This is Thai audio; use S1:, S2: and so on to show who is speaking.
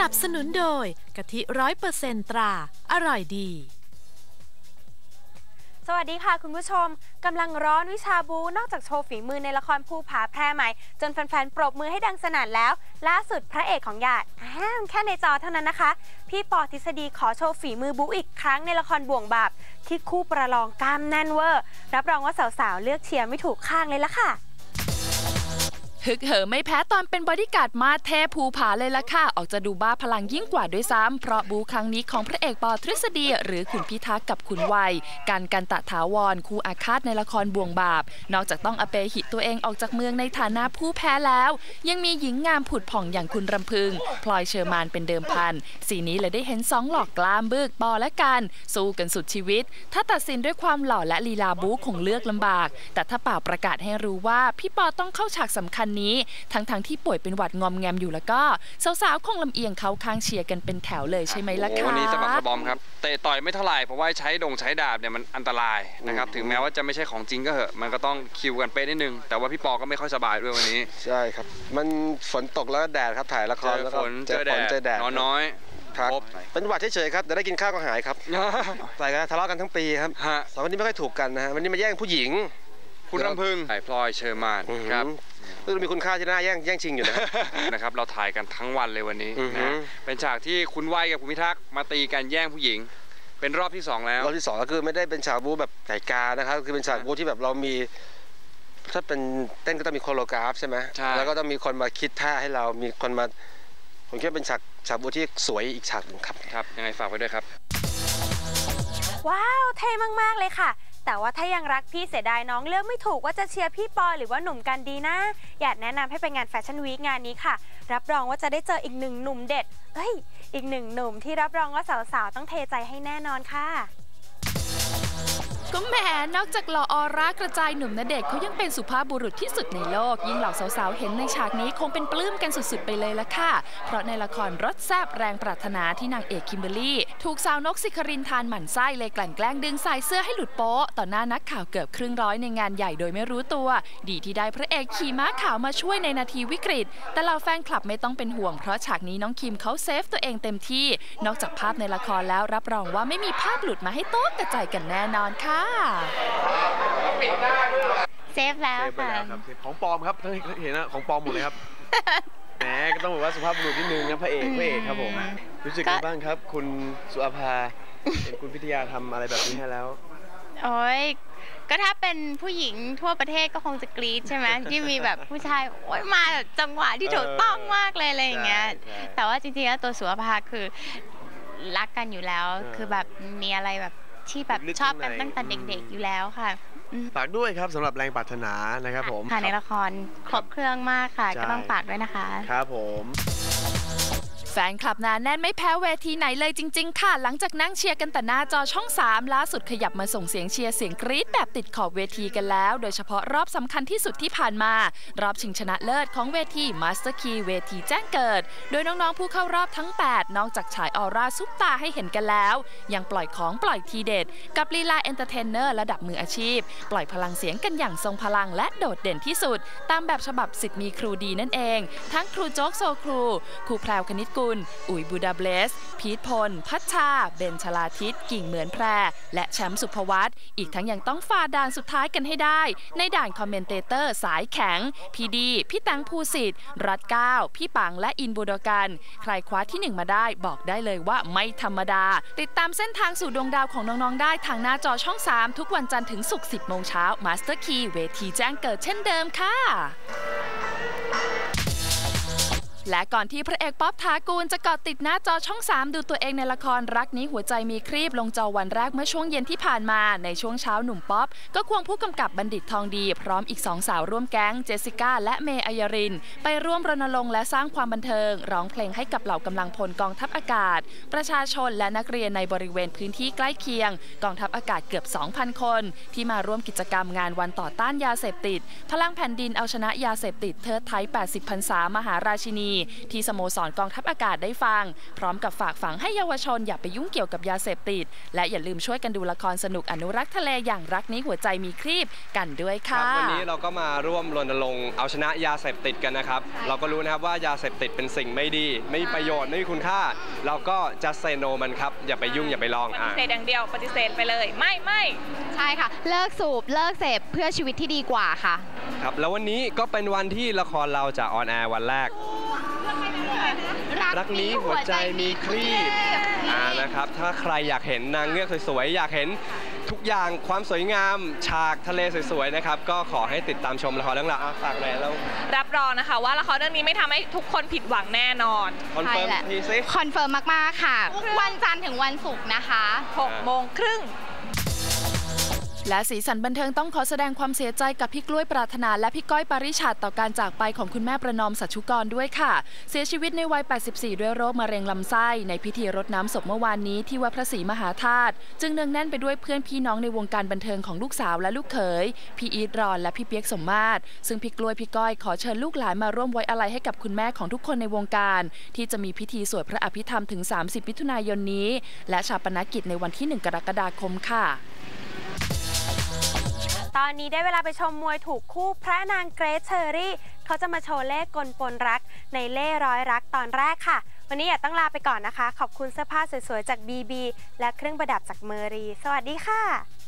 S1: นับสนุนโดยกะทิร้อยเปอร์เซนตรา อร่อยดี
S2: สวัสดีค่ะคุณผู้ชมกำลังร้อนวิชาบู นอกจากโชว์ฝีมือในละครภูผาแพร่ใหม่ จนแฟนๆ ปรบมือให้ดังสนั่นแล้ว ล่าสุดพระเอกของหยาดอ้าวแค่ในจอเท่านั้นนะคะ พี่ปอทฤษฎีขอโชว์ฝีมือบูอีกครั้งในละครบ่วงบาปที่คู่ประลองกล้ามแน่นเวอร์รับรองว่าสาวๆเลือกเชียร์ไม่ถูกข้างเลยละค่ะ
S3: ฮึกเหิมไม่แพ้ตอนเป็นบอดี้การ์ดมาเทภูผาเลยล่ะค่ะ ออกจะดูบ้าพลังยิ่งกว่าด้วยซ้ำเพราะบูครั้งนี้ของพระเอกปอทฤษฎี หรือขุนพิทักษ์กับขุนวัย การกันตะถาวรคู่อาฆาตในละครบ่วงบาป นอกจากต้องอเปหิตัวเองออกจากเมืองในฐานะผู้แพ้แล้ว ยังมีหญิงงามผุดผ่องอย่างคุณรำพึง พลอยเชอร์มานเป็นเดิมพันสีนี้เลยได้เห็นสองหลอกกล้ามบึกปอและกันสู้กันสุดชีวิต ถ้าตัดสินด้วยความหล่อและลีลาบูคงเลือกลำบาก แต่ถ้าเปล่าประกาศให้รู้ว่าพี่ปอต้องเข้าฉากสำคัญนี้ ทั้งทางที่ป่วยเป็นหวัดงอมแงมอยู่แล้วก็ สาวๆคงลำเอียงเขาข้างเชียร์กันเป็นแถวเลยใช่ไหมล่ะ
S4: โอ้
S3: คะ
S4: วันนี้สะบักสะบอมครับเตะต่อยไม่เท่าไหร่เพราะว่าใช้ดงใช้ดาบเนี่ยมันอันตรายนะครับถึงแม้ว่าจะไม่ใช่ของจริงก็เหอะมันก็ต้องคิวกันเป๊ะนิดนึง แต่ว่าพี่ปอก็ไม่ค่อยสบายด้วยวันนี้
S5: ใช่ครับ มันฝนตกแล้วก็แดดครับถ่ายละค
S4: เจ
S5: ร
S4: อ
S5: แล้ว
S4: ฝ
S5: ก็
S4: นเจอแดด
S5: เจอแดด
S4: นอนน้อย
S5: ครับ
S4: ครบ
S5: เป็นหวัดเฉยๆครับแต่ได้กินข้าวก็หายครับใส่กันทะเลาะกันทั้งปีครับ
S4: ฮะ
S5: สองคนนี้ไม่ค่อยถูกกันนะฮะวันนี้มาแย่งผู้หญิง
S4: คุณลำพึงไอ้พลอยเชอร์มาน
S5: อือหือ
S4: ครับ
S5: ซึ่งมีคุณค่าที่น่าแย่งแย่งชิงอยู่นะ
S4: นะครับเราถ่ายกันทั้งวันเลยวันนี้
S5: อือหื
S4: นะ
S5: อ
S4: เป็นฉากที่คุณวัยกับคุณพิทักษ์มาตีกันแย่งผู้หญิง เป็นรอบที่สองแล้ว
S5: รอบที่สองก็คือไม่ได้เป็นฉากบูแบบไก่กานะครับคือเป็นฉากบูที่แบบเรามีถ้าเป็นเต้นก็ต้องมีโคโรกราฟใช่ไหม
S4: ใช่
S5: แล้วก็ต้องมีคนมาคิดท่าให้เรามีคนมาผมคิดว่าเป็นฉากฉากบูที่สวยอีกฉากหนึ่งครับ
S4: ครับ ยังไงฝากไว้ด้วยครับ
S2: ว้าว เท่มาก ๆ เลยค่ะ แต่ว่าถ้ายังรักพี่เสียดายน้องเลือกไม่ถูกว่าจะเชียร์พี่ปอหรือว่าหนุ่มกันดีนะ อยากแนะนำให้ไปงานแฟชั่นวีคงานนี้ค่ะ รับรองว่าจะได้เจออีกหนึ่งหนุ่มเด็ดเอ้ยอีกหนึ่งหนุ่มที่รับรองว่าสาวๆต้องเทใจให้แน่นอนค่ะ
S3: ก็แหมนอกจากหล่อออร่ากระจายหนุ่มณเดชน์เขายังเป็นสุภาพบุรุษที่สุดในโลก ยิ่งเหล่าสาวๆ เห็นในฉากนี้คงเป็นปลื้มกันสุดๆ ไปเลยละค่ะ เพราะในละครรถแซบแรงปรารถนาที่นางเอกคิมเบอรี่ ถูกสาวนกสิครินทานหมั่นไส้เลยกลั่นแกล้งดึงสายเสื้อให้หลุดโป๊ะต่อหน้านักข่าวเกือบครึ่งร้อยในงานใหญ่โดยไม่รู้ตัว ดีที่ได้พระเอกขี่ม้าขาวมาช่วยในนาทีวิกฤต แต่เหล่าแฟนคลับไม่ต้องเป็นห่วงเพราะฉากนี้น้องคิมเขาเซฟตัวเองเต็มที่ นอกจากภาพในละครแล้วรับรองว่าไม่มีภาพหลุดมาให้โต๊ะกระจายกันแน่นอนค่ะ
S2: เซฟแล้ว
S6: เซฟไป
S2: ค่ะ
S6: แล้วครับเซฟของปลอมครับเฮ้ยเห็นนะของปลอมหมดเลยครับ แหมก็ต้องบอกว่าสุภาพบุรุษนิดนึงนะพระเอกพระเอกครับผม รู้สึก
S7: ก็
S6: ไงบ้างครับ คุณสุอาภาเห็นคุณพิทยาทำอะไรแบบนี้ให้แล้ว
S7: โอ้ยก็ถ้าเป็นผู้หญิงทั่วประเทศก็คงจะกรี๊ดใช่ไหมที่มีแบบผู้ชายโอ้ยมาแบบจังหวะที่ถูกต้องมากเลยอะไรอย่างเงี้ย
S6: ใช่ใช่
S7: แต่ว่าจริงๆแล้วตัวสุวภาคือรักกันอยู่แล้ว
S6: เออ
S7: คือแบบมีอะไรแบบ ที่แบบ
S6: ลึกๆ
S7: ชอบกัน
S6: ข้างใน
S7: ตั้งแต่เด็กๆอยู่แล้วค่ะอืม
S6: ฝากด้วยครับสำหรับแรงปรารถนานะครับผม
S7: ค่ะในละครครบเครื่องมากค่ะ
S6: ใช่
S7: ก็ต้องฝากด้วยนะคะ
S6: ครับผม
S3: แฟนคลับหนาแน่นไม่แพ้เวทีไหนเลยจริง ๆ ค่ะ หลังจากนั่งเชียร์กันแต่หน้าจอช่อง 3 ล่าสุดขยับมาส่งเสียงเชียร์เสียงกรี๊ดแบบติดขอบเวทีกันแล้ว โดยเฉพาะรอบสำคัญที่สุดที่ผ่านมา รอบชิงชนะเลิศของเวที Master Key เวทีแจ้งเกิด โดยน้องๆผู้เข้ารอบทั้ง 8 นอกจากฉายออร่าซุปตาให้เห็นกันแล้ว ยังปล่อยของปล่อยทีเด็ด กับลีลาเอนเตอร์เทนเนอร์ระดับมืออาชีพ ปล่อยพลังเสียงกันอย่างทรงพลังและโดดเด่นที่สุด ตามแบบฉบับสิทธิ์มีครูดีนั่นเอง ทั้งครูโจ๊กโซครูครูแพรวคณิตกุล อุ๋ยบูดาเบลส พีทพล พัชชา เบนชลาทิศ กิ่งเหมือนแพร และแชมป์สุภวัตอีกทั้งยังต้องฝ่าด่านสุดท้ายกันให้ได้ ในด่านคอมเมนเตเตอร์สายแข็ง พีดี พี่ตังภูสิทธิ์ รัฐเก้าพี่ปังและอินบูโดกัน ใครคว้าที่หนึ่งมาได้บอกได้เลยว่าไม่ธรรมดา ติดตามเส้นทางสู่ดวงดาวของน้องๆ ได้ทางหน้าจอช่อง 3 ทุกวันจันทร์ถึงศุกร์10โมงเช้า Master Key เวทีแจ้งเกิดเช่นเดิมค่ะ และก่อนที่พระเอกป๊อปทากูลจะเกาะติดหน้าจอช่อง 3 ดูตัวเองในละครรักนี้หัวใจมีครีบลงจอวันแรกเมื่อช่วงเย็นที่ผ่านมาในช่วงเช้าหนุ่มป๊อปก็ควงผู้กำกับบัณฑิตทองดี พร้อมอีกสองสาวร่วมแก๊งเจสสิก้าและเมย์อัยริน ไปร่วมรณรงค์และสร้างความบันเทิง ร้องเพลงให้กับเหล่ากำลังพลกองทัพอากาศ ประชาชนและนักเรียนในบริเวณพื้นที่ใกล้เคียง กองทัพอากาศเกือบ 2,000 คน ที่มาร่วมกิจกรรมงานวันต่อต้านยาเสพติด พลังแผ่นดินเอาชนะยาเสพติดเทิดไทย 80พรรษามหาราชินีที่สโมสรกองทัพอากาศได้ฟัง พร้อมกับฝากฝังให้เยาวชนอย่าไปยุ่งเกี่ยวกับยาเสพติด และอย่าลืมช่วยกันดูละครสนุกอนุรักษ์ทะเลอย่างรักนี้หัวใจมีครีบกันด้วย
S8: ครั
S3: ค่ะ
S8: บวันนี้เราก็มาร่วมรณรงค์เอาชนะยาเสพติดกันนะครับ เราก็รู้นะครับว่ายาเสพติดเป็นสิ่งไม่ดี ไม่มีประโยชน์ไม่มีคุณค่า เราก็จะเซโนมันครับอย่าไปยุ่งอย่าไปลอง
S9: ป
S8: อะ
S9: ฏิเสธอย่างเดียวปฏิเสธไปเลย ไม่ไม่
S7: ใช่ค่ะ เลิกสูบเลิกเสพเพื่อชีวิตที่ดีกว่าค่ะ
S8: ครับ แล้ววันนี้ก็เป็นวันที่ละครเราจะออนแอร์วันแรก รักนี้หัวใจมีครีบอ่านะครับ ถ้าใครอยากเห็นนางเงือกสวยๆ อยากเห็นทุกอย่างความสวยงาม ฉากทะเลสวยๆ นะครับ ก็ขอให้ติดตามชมละครเรื่องราวอะฝากหน่อยแล้ว
S9: รับรองนะคะว่าละครเรื่องนี้ไม่ทำให้ทุกคนผิดหวังแน่นอน
S8: คอนเฟิร์ม
S7: ใช่แหละ
S8: ทีสิ
S7: คอนเฟิร์มมากๆ ค่ะ วันจันทร์ถึงวันศุกร์นะคะ
S9: 6โมงครึ่ง
S3: และสีสันบันเทิงต้องขอแสดงความเสียใจกับพี่กล้วยปรารถนา และพี่ก้อยปาริชาติต่อการจากไปของคุณแม่ประนอมสัชชุกรด้วยค่ะ เสียชีวิตในวัย 84 ด้วยโรคมะเร็งลำไส้ ในพิธีรดน้ำศพเมื่อวานนี้ที่วัดพระศรีมหาธาตุจึงเนืองแน่นไปด้วยเพื่อนพี่น้องในวงการบันเทิงของลูกสาวและลูกเขยพี่อีทรอนและพี่เปียกสมมาตรซึ่งพี่กล้วยพี่ก้อยขอเชิญลูกหลานมาร่วมไว้อาลัยให้กับคุณแม่ของทุกคนในวงการ ที่จะมีพิธีสวดพระอภิธรรมถึง 30 มิถุนายนนี้ และชาปนกิจในวันที่ 1 กรกฎาคมค่ะ
S2: ตอนนี้ได้เวลาไปชมมวยถูกคู่พระนางเกรซเชอรี่ เขาจะมาโชว์เลขกลปนรัก ในเล่ร้อยรักตอนแรกค่ะ วันนี้อย่าต้องลาไปก่อนนะคะ ขอบคุณเสื้อผ้าสวยๆ จาก BB และเครื่องประดับจากเมอรี สวัสดีค่ะ